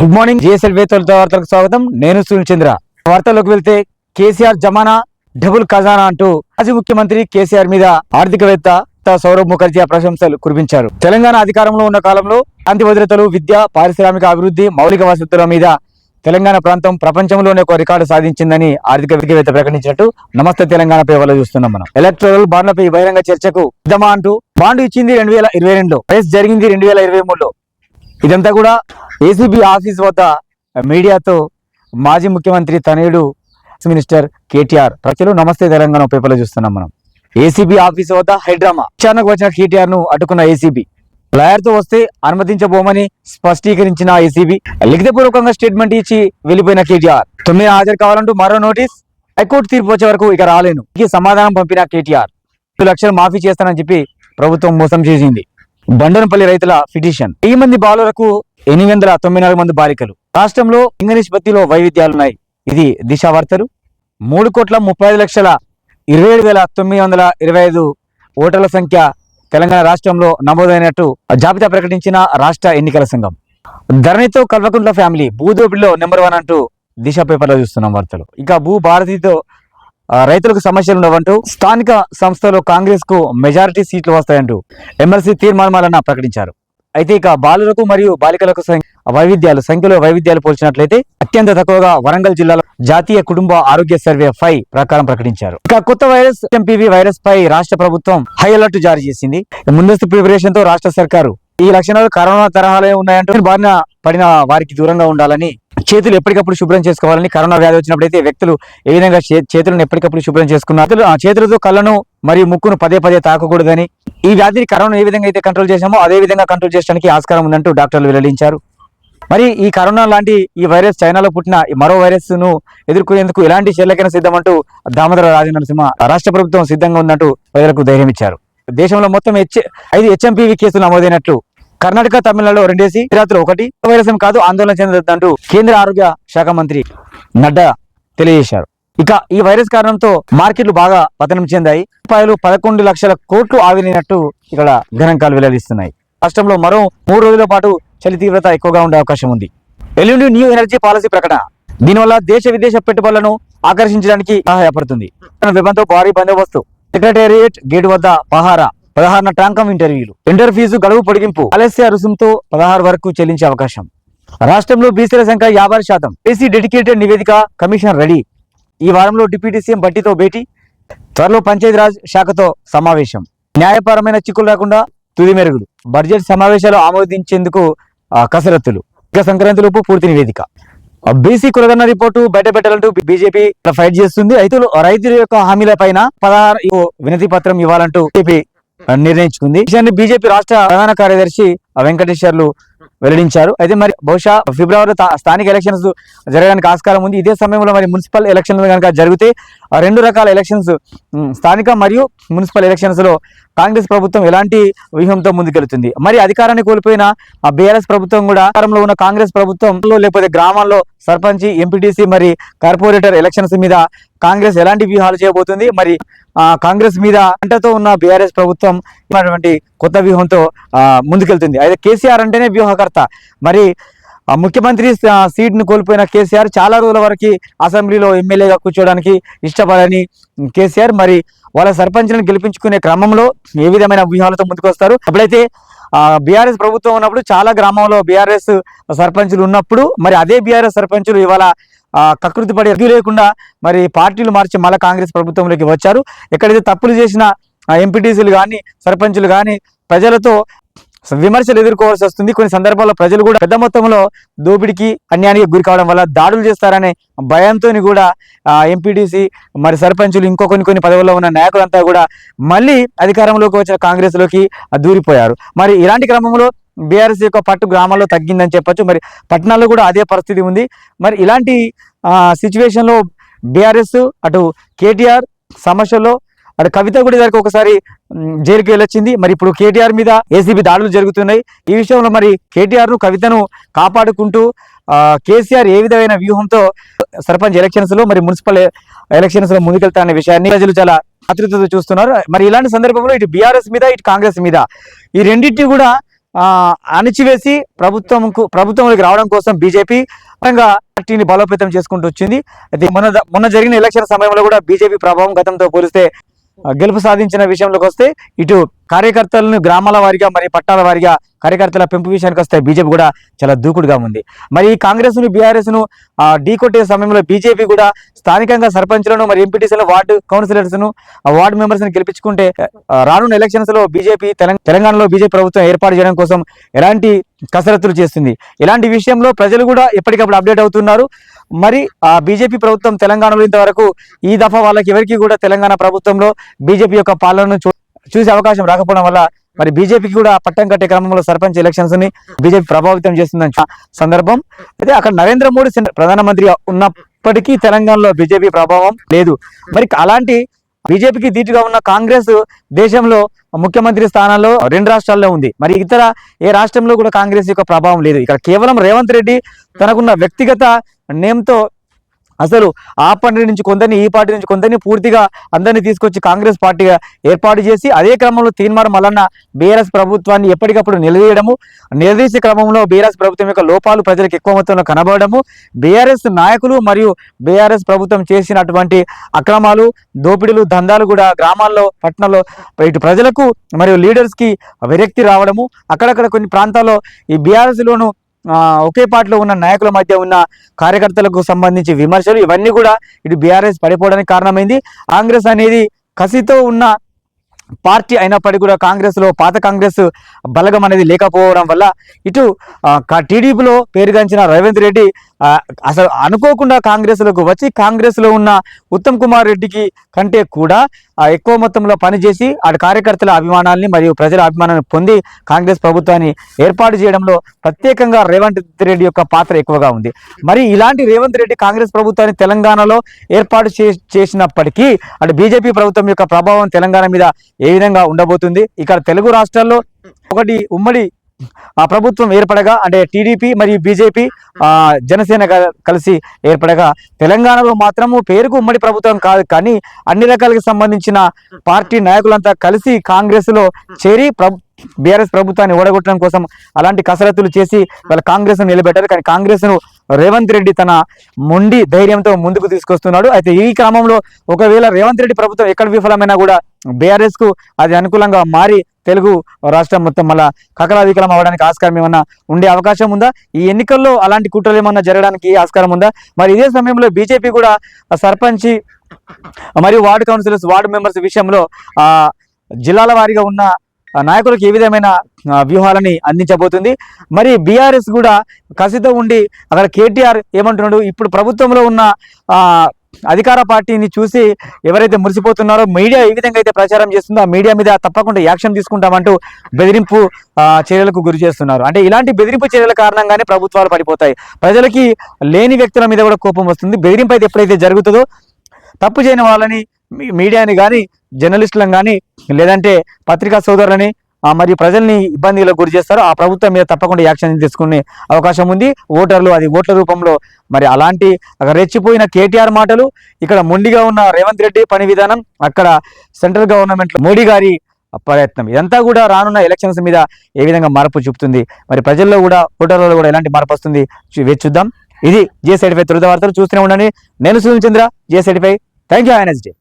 Good morning. GSL వేతలతో వార్తలకు స్వాగతం. నేను సునీల్ చంద్ర. వార్తల్లోకి వెళ్తే కేసీఆర్ జమానా డబుల్ ఖజానా అంటూ మాజీ ముఖ్యమంత్రి కేసీఆర్ మీద ఆర్థికవేత్త సౌరభ్ ముఖర్జీ ప్రశంసలు కురిపించారు. తెలంగాణ అధికారంలో ఉన్న కాలంలో శాంతి భద్రతలు విద్య పారిశ్రామిక అభివృద్ధి మౌలిక వసతుల మీద తెలంగాణ ప్రాంతం ప్రపంచంలోనే ఒక రికార్డు సాధించిందని ఆర్థికవేత్త ప్రకటించినట్టు నమస్తే తెలంగాణ పేపర్లో చూస్తున్నాం మనం. ఎలక్ట్రల్ బాండ్లపై బహిరంగ చర్చకు సిద్ధమా అంటూ బాండ్ ఇచ్చింది రెండు వేల ఇరవై రెండులో రేస్ జరిగింది రెండు వేల ఇరవై మూడులో. ఇదంతా కూడా ఏసీబీ ఆఫీస్ వద్ద మీడియాతో మాజీ ముఖ్యమంత్రి తనయుడు మినిస్టర్ కేటీఆర్ ప్రజలు నమస్తే తెలంగాణ పేపర్లో చూస్తున్నాం మనం. ఏసీబీ ఆఫీస్ వద్ద హైడ్రామా. విచారణకు వచ్చిన కేటీఆర్ను అడ్డుకున్న ఏసీబీ. లాయర్తో వస్తే అనుమతించబోమని స్పష్టీకరించిన ఏసీబీ. లిఖితపూర్వకంగా స్టేట్మెంట్ ఇచ్చి వెళ్ళిపోయిన కేటీఆర్. తొమ్మిది హాజరు కావాలంటూ మరో నోటీస్. హైకోర్టు తీర్పు వచ్చే వరకు ఇక రాలేను. ఈ సమాధానం పంపిన కేటీఆర్. రెండు లక్షలు మాఫీ చేస్తానని చెప్పి ప్రభుత్వం మోసం చేసింది. బండనపల్లి రైతుల పిటిషన్. ఈ మంది బాలులకు ఎనిమిది వందల తొంభై నాలుగు మంది బాలికలు. రాష్ట్రంలో లింగ నిష్పత్తిలో వైవిధ్యాలున్నాయి. ఇది దిశ వార్తలు మూడు కోట్ల ముప్పై ఐదు లక్షల ఇరవై ఏడు వేల తొమ్మిది వందల ఇరవై ఐదు ఓటర్ల సంఖ్య తెలంగాణ రాష్ట్రంలో నమోదైనట్టు జాబితా ప్రకటించిన రాష్ట్ర ఎన్నికల సంఘం. ధరణితో కల్వకుంట్ల ఫ్యామిలీ భూదోపిడిలో నెంబర్ వన్ అంటూ దిశ పేపర్లో చూస్తున్నాం వార్తలు. ఇక భూ భారతితో రైతులకు సమస్యలు ఉండవంటూ స్థానిక సంస్థలో కాంగ్రెస్కు మెజారిటీ సీట్లు వస్తాయంటూ ఎమ్మెల్సీ తీర్మానమాలన్న ప్రకటించారు. అయితే ఇక బాలులకు మరియు బాలికలకు వైవిధ్యాలు సంఖ్యలో వైవిధ్యాలు పోల్చినట్లయితే అత్యంత తక్కువగా వరంగల్ జిల్లాలో జాతీయ కుటుంబ ఆరోగ్య సర్వే ఫైవ్ ప్రకారం ప్రకటించారు. ఇక కొత్త వైరస్ ఎంపీవీ వైరస్ పై రాష్ట్ర ప్రభుత్వం హై అలర్ట్ జారీ చేసింది. ముందస్తు ప్రిపరేషన్తో రాష్ట్ర సర్కారు ఈ లక్షణాలు కరోనా తరహాలే ఉన్నాయంటూ బారిన పడిన వారికి దూరంగా ఉండాలని చేతులు ఎప్పటికప్పుడు శుభ్రం చేసుకోవాలని కరోనా వ్యాధి వచ్చినప్పుడైతే వ్యక్తులు ఏ విధంగా చే- చేతులను ఎప్పటికప్పుడు శుభ్రం చేసుకున్నారు? ఆ చేతులతో కళ్ళను మరియు ముక్కును పదే పదే తాకకూడదని ఈ వ్యాధిని కరోనా ఏ విధంగా అయితే కంట్రోల్ చేశామో అదే విధంగా కంట్రోల్ చేయడానికి ఆస్కారం ఉందంటూ డాక్టర్లు వెల్లడించారు. మరి ఈ కరోనా లాంటి ఈ వైరస్ చైనాలో పుట్టిన ఈ మరో వైరస్ను ఎదుర్కొనేందుకు ఎలాంటి చర్యలకైనా సిద్ధమంటూ దామోదర రాజనరసింహ రాష్ట్ర ప్రభుత్వం సిద్ధంగా ఉందంటూ ప్రజలకు ధైర్యం ఇచ్చారు. దేశంలో మొత్తం హెచ్ ఐదు హెచ్ఎంపీవీ కేసులు నమోదైనట్లు కర్ణాటక తమిళనాడు రెండేసి రాత్రి ఒకటి. వైరస్ కాదు ఆందోళన చెందొద్దంటూ కేంద్ర ఆరోగ్య శాఖ మంత్రి నడ్డా తెలియజేశారు. ఇక ఈ వైరస్ కారణంతో మార్కెట్లు బాగా పతనం చెందాయి. రూపాయలు పదకొండు లక్షల కోట్లు ఆవిరినట్టు ఇక్కడ గణాంకాలు వెల్లడిస్తున్నాయి. రాష్ట్రంలో మరో మూడు రోజుల పాటు చలి తీవ్రత ఎక్కువగా ఉండే అవకాశం ఉంది. ఎల్లుండి న్యూ ఎనర్జీ పాలసీ ప్రకటన. దీనివల్ల దేశ విదేశ పెట్టుబడులను ఆకర్షించడానికి సహాయపడుతుంది. విభంతో భారీ బందోబస్తు. సెక్రటేరియట్ గేట్ వద్ద పహారా. పదహారున ట్యాంకం ఇంటర్వ్యూలు. ఇంటర్ ఫీజు గడువు పొడిగింపు. ఆలస్య రుసుముతో పదహారు వరకు చెల్లించే అవకాశం. రాష్ట్రంలో బీసీల సంఖ్య యాభై శాతం. ఏసీ డెడికేటెడ్ నివేదిక కమిషన్ రెడీ. ఈ వారంలో డిప్యూటీ సీఎం బట్టితో భేటీ. త్వరలో పంచాయతీరాజ్ శాఖతో సమావేశం. న్యాయపరమైన చిక్కులు లేకుండా తుది మెరుగులు. బడ్జెట్ సమావేశాలు ఆమోదించేందుకు కసరత్తులు. ఇక సంక్రాంతిలోపు పూర్తి నివేదిక. బీసీ కులగన్న రిపోర్టు బయట పెట్టాలంటూ బీజేపీ ఫైట్ చేస్తుంది. రైతులు రైతుల యొక్క హామీల పైన పదహారు వినతి పత్రం ఇవ్వాలంటూ బీజేపీ నిర్ణయించుకుంది. విషయాన్ని బీజేపీ రాష్ట్ర ప్రధాన కార్యదర్శి వెంకటేశ్వర్లు వెల్లడించారు. అయితే మరి బహుశా ఫిబ్రవరి స్థానిక ఎలక్షన్స్ జరగడానికి ఆస్కారం ఉంది. ఇదే సమయంలో మరి మున్సిపల్ ఎలక్షన్లు కనుక జరిగితే రెండు రకాల ఎలక్షన్స్ స్థానిక మరియు మున్సిపల్ ఎలక్షన్స్లో కాంగ్రెస్ ప్రభుత్వం ఎలాంటి వ్యూహంతో ముందుకెళ్తుంది? మరి అధికారాన్ని కోల్పోయిన బీఆర్ఎస్ ప్రభుత్వం కూడా అధికారంలో ఉన్న కాంగ్రెస్ ప్రభుత్వంలో లేకపోతే గ్రామాల్లో సర్పంచ్ ఎంపీటీసీ మరి కార్పొరేటర్ ఎలక్షన్స్ మీద కాంగ్రెస్ ఎలాంటి వ్యూహాలు చేయబోతుంది? మరి ఆ కాంగ్రెస్ మీద అంటతో ఉన్న బీఆర్ఎస్ ప్రభుత్వం కొత్త వ్యూహంతో ముందుకెళ్తుంది. అయితే కేసీఆర్ అంటేనే వ్యూహకర్త మరి ముఖ్యమంత్రి సీట్ను సీట్ కోల్పోయిన కేసీఆర్ చాలా రోజుల వరకు అసెంబ్లీలో ఎమ్మెల్యేగా కూర్చోవడానికి ఇష్టపడని కేసీఆర్. మరి వాళ్ళ సర్పంచ్లను గెలిపించుకునే క్రమంలో ఏ విధమైన వ్యూహాలతో ముందుకు వస్తారు అప్పుడైతే బీఆర్ఎస్ ప్రభుత్వం ఉన్నప్పుడు చాలా గ్రామంలో బీఆర్ఎస్ సర్పంచులు ఉన్నప్పుడు మరి అదే బీఆర్ఎస్ సర్పంచులు ఇవాళ కకృతి పడి లేకుండా మరి పార్టీలు మార్చి మళ్ళీ కాంగ్రెస్ ప్రభుత్వంలోకి వచ్చారు. ఎక్కడైతే తప్పులు చేసిన ఎంపీటీసీలు కానీ సర్పంచులు కానీ ప్రజలతో విమర్శలు ఎదుర్కోవాల్సి వస్తుంది. కొన్ని సందర్భాల్లో ప్రజలు కూడా పెద్ద మొత్తంలో దోపిడికి అన్యాయానికి గురి కావడం వల్ల దాడులు చేస్తారనే భయంతో కూడా ఎంపీటీసీ మరి సర్పంచులు ఇంకో కొన్ని కొన్ని పదవుల్లో ఉన్న నాయకులంతా కూడా మళ్ళీ అధికారంలోకి వచ్చిన కాంగ్రెస్లోకి దూరిపోయారు. మరి ఇలాంటి క్రమంలో బీఆర్ఎస్ యొక్క పట్టు గ్రామాల్లో తగ్గిందని చెప్పొచ్చు. మరి పట్టణాల్లో కూడా అదే పరిస్థితి ఉంది. మరి ఇలాంటి సిచ్యువేషన్లో బీఆర్ఎస్ అటు కేటీఆర్ సమస్యలో అటు కవిత కూడా ఇదివరకు ఒకసారి జైలుకి వెళ్ళొచ్చింది. మరి ఇప్పుడు కేటీఆర్ మీద ఏసీబీ దాడులు జరుగుతున్నాయి. ఈ విషయంలో మరి కేటీఆర్ను కవితను కాపాడుకుంటూ కేసీఆర్ ఏ విధమైన వ్యూహంతో సర్పంచ్ ఎలక్షన్స్లో మరి మున్సిపల్ ఎలక్షన్స్లో ముందుకెళ్తారనే విషయాన్ని ప్రజలు చాలా ఆతృతతో చూస్తున్నారు. మరి ఇలాంటి సందర్భంలో ఇటు బీఆర్ఎస్ మీద ఇటు కాంగ్రెస్ మీద ఈ రెండింటిని కూడా అణిచివేసి ప్రభుత్వంకు ప్రభుత్వంలోకి రావడం కోసం బీజేపీ పరంగా పార్టీని బలోపేతం చేసుకుంటూ వచ్చింది. అయితే మొన్న మొన్న జరిగిన ఎలక్షన్ సమయంలో కూడా బీజేపీ ప్రభావం గతంతో పోలిస్తే గెలుపు సాధించిన విషయంలోకి వస్తే ఇటు కార్యకర్తలను గ్రామాల వారిగా మరి పట్టాల వారిగా కార్యకర్తల పెంపు విషయానికి వస్తే బీజేపీ కూడా చాలా దూకుడుగా ఉంది. మరి ఈ కాంగ్రెస్ను బీఆర్ఎస్ను బీఆర్ఎస్ను ఢీకొట్టే సమయంలో బీజేపీ కూడా స్థానికంగా సర్పంచ్లను మరి ఎంపీటీసీలను వార్డు కౌన్సిలర్స్ను ఆ వార్డు మెంబర్స్ని గెలిపించుకుంటే రానున్న ఎలక్షన్స్లో బీజేపీ తెలంగాణలో బీజేపీ ప్రభుత్వం ఏర్పాటు చేయడం కోసం ఎలాంటి కసరత్తులు చేస్తుంది? ఇలాంటి విషయంలో ప్రజలు కూడా ఎప్పటికప్పుడు అప్డేట్ అవుతున్నారు. మరి ఆ బీజేపీ ప్రభుత్వం తెలంగాణలో ఇంతవరకు ఈ దఫా వాళ్ళకి ఎవరికి కూడా తెలంగాణ ప్రభుత్వంలో బీజేపీ యొక్క పాలనను చూ- చూసే అవకాశం రాకపోవడం వల్ల మరి బీజేపీకి కూడా పట్టం కట్టే క్రమంలో సర్పంచ్ ఎలక్షన్స్ని బీజేపీ ప్రభావితం చేస్తుందని సందర్భం. అయితే అక్కడ నరేంద్ర మోడీ ప్రధానమంత్రి ఉన్నప్పటికీ తెలంగాణలో బీజేపీ ప్రభావం లేదు. మరి అలాంటి బీజేపీకి ధీటుగా ఉన్న కాంగ్రెస్ దేశంలో ముఖ్యమంత్రి స్థానంలో రెండు రాష్ట్రాల్లో ఉంది. మరి ఇతర ఏ రాష్ట్రంలో కూడా కాంగ్రెస్ యొక్క ప్రభావం లేదు. ఇక్కడ కేవలం రేవంత్ రెడ్డి తనకున్న వ్యక్తిగత నేమ్తో అసలు ఆ పార్టీ నుంచి కొందరిని ఈ పార్టీ నుంచి కొందరిని పూర్తిగా అందరినీ తీసుకొచ్చి కాంగ్రెస్ పార్టీగా ఏర్పాటు చేసి అదే క్రమంలో తీన్మార్ మల్లన్న బీఆర్ఎస్ ప్రభుత్వాన్ని ఎప్పటికప్పుడు నిలదీయడము నిలదీసే క్రమంలో బీఆర్ఎస్ ప్రభుత్వం యొక్క లోపాలు ప్రజలకు ఎక్కువ మొత్తంలో కనబడము బీఆర్ఎస్ నాయకులు మరియు బీఆర్ఎస్ ప్రభుత్వం చేసినటువంటి అక్రమాలు దోపిడీలు దందాలు కూడా గ్రామాల్లో పట్టణంలో ఇటు ప్రజలకు మరియు లీడర్స్కి విరక్తి రావడము అక్కడక్కడ కొన్ని ప్రాంతాల్లో ఈ బీఆర్ఎస్ లోను ఒకే పార్టీలో ఉన్న నాయకుల మధ్య ఉన్న కార్యకర్తలకు సంబంధించి విమర్శలు ఇవన్నీ కూడా ఇటు బీఆర్ఎస్ పడిపోవడానికి కారణమైంది. కాంగ్రెస్ అనేది కసితో ఉన్న పార్టీ అయినప్పటికీ కూడా కాంగ్రెస్లో పాత కాంగ్రెస్ బలగం అనేది లేకపోవడం వల్ల ఇటు టీడీపీలో పేరుగాంచిన రేవంత్ రెడ్డి అసలు అనుకోకుండా కాంగ్రెస్లోకి వచ్చి కాంగ్రెస్లో ఉన్న ఉత్తమ్ కుమార్ రెడ్డికి కంటే కూడా ఎక్కువ మొత్తంలో పనిచేసి ఆడ కార్యకర్తల అభిమానాన్ని మరియు ప్రజల అభిమానాన్ని పొంది కాంగ్రెస్ ప్రభుత్వాన్ని ఏర్పాటు చేయడంలో ప్రత్యేకంగా రేవంత్ రెడ్డి యొక్క పాత్ర ఎక్కువగా ఉంది. మరి ఇలాంటి రేవంత్ రెడ్డి కాంగ్రెస్ ప్రభుత్వాన్ని తెలంగాణలో ఏర్పాటు చే- చేసినప్పటికీ అటు బీజేపీ ప్రభుత్వం యొక్క ప్రభావం తెలంగాణ మీద ఏ విధంగా ఉండబోతుంది? ఇక్కడ తెలుగు రాష్ట్రాల్లో ఒకటి ఉమ్మడి ప్రభుత్వం ఏర్పడగా అంటే టీడీపీ మరియు బీజేపీ జనసేన కలిసి ఏర్పడగా తెలంగాణలో మాత్రము పేరుకు ఉమ్మడి ప్రభుత్వం కాదు కానీ అన్ని రకాలకు సంబంధించిన పార్టీ నాయకులంతా కలిసి కాంగ్రెస్లో చేరి బీఆర్ఎస్ ప్రభుత్వాన్ని ఓడగొట్టడం కోసం అలాంటి కసరత్తులు చేసి వాళ్ళ కాంగ్రెస్ను నిలబెట్టారు. కానీ కాంగ్రెస్ను రేవంత్ రెడ్డి తన మొండి ధైర్యంతో ముందుకు తీసుకొస్తున్నాడు. అయితే ఈ క్రమంలో ఒకవేళ రేవంత్ రెడ్డి ప్రభుత్వం ఎక్కడ విఫలమైనా కూడా బీఆర్ఎస్కు అది అనుకూలంగా మారి తెలుగు రాష్ట్రం మొత్తం మళ్ళా కకలావికలం అవడానికి ఆస్కారం ఏమన్నా ఉండే అవకాశం ఉందా? ఈ ఎన్నికల్లో అలాంటి కుట్రలు ఏమన్నా జరగడానికి ఆస్కారం ఉందా? మరి ఇదే సమయంలో బీజేపీ కూడా సర్పంచి మరియు వార్డు కౌన్సిలర్స్ వార్డు మెంబర్స్ విషయంలో జిల్లాల వారీగా ఉన్న నాయకులకు ఏ విధమైన వ్యూహాలని అందించబోతుంది. మరి బీఆర్ఎస్ కూడా కసితో ఉండి అక్కడ కేటీఆర్ ఏమంటున్నాడు ఇప్పుడు ప్రభుత్వంలో ఉన్న అధికార పార్టీని చూసి ఎవరైతే మురిసిపోతున్నారో మీడియా ఏ విధంగా అయితే ప్రచారం చేస్తుందో ఆ మీడియా మీద తప్పకుండా యాక్షన్ తీసుకుంటామంటూ బెదిరింపు చర్యలకు గురి చేస్తున్నారు. అంటే ఇలాంటి బెదిరింపు చర్యల కారణంగానే ప్రభుత్వాలు పడిపోతాయి. ప్రజలకి లేని వ్యక్తుల మీద కూడా కోపం వస్తుంది. బెదిరింపు అయితే ఎప్పుడైతే జరుగుతుందో తప్పు చేయని వాళ్ళని మీడియాని కానీ జర్నలిస్టులను కానీ లేదంటే పత్రికా సోదరులని మరియు ప్రజల్ని ఇబ్బందులకు గురి చేస్తారు ఆ ప్రభుత్వం మీద తప్పకుండా యాక్షన్ తీసుకునే అవకాశం ఉంది. ఓటర్లు అది ఓట్ల రూపంలో మరి అలాంటి అక్కడ రెచ్చిపోయిన కేటీఆర్ మాటలు ఇక్కడ మొండిగా ఉన్న రేవంత్ రెడ్డి పని విధానం అక్కడ సెంట్రల్ గవర్నమెంట్లో మోడీ గారి ప్రయత్నం. ఇదంతా కూడా రానున్న ఎలక్షన్స్ మీద ఏ విధంగా మార్పు చూపుతుంది? మరి ప్రజల్లో కూడా ఓటర్లలో కూడా ఎలాంటి మార్పు వస్తుంది? వేచి చూద్దాం. ఇది జే సైడ్ ఫై తొలుత వార్తలు. చూస్తూనే ఉండండి. నేను సునీల్ చంద్ర జే side thank you have a nice day